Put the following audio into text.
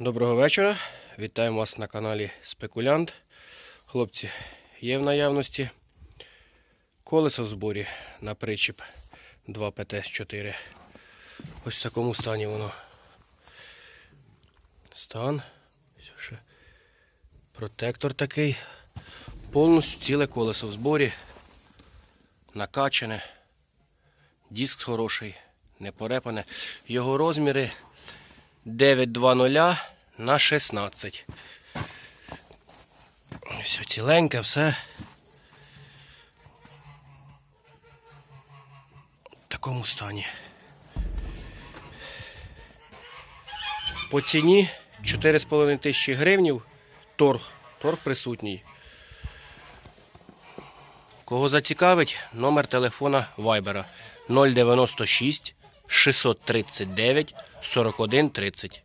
Доброго вечора. Вітаємо вас на каналі Спекулянт. Хлопці, є в наявності колесо в зборі на причіп 2 ПТС-4. Ось в такому стані воно. Стан. Протектор такий. Повністю ціле колесо в зборі. Накачане. Диск хороший, не порепане. Його розміри 920 на 16. Все ціленьке, все. В такому стані. По ціні 4,5 тисячі гривнів. Торг. Торг присутній. Кого зацікавить, номер телефона Вайбера 096 639 41 30.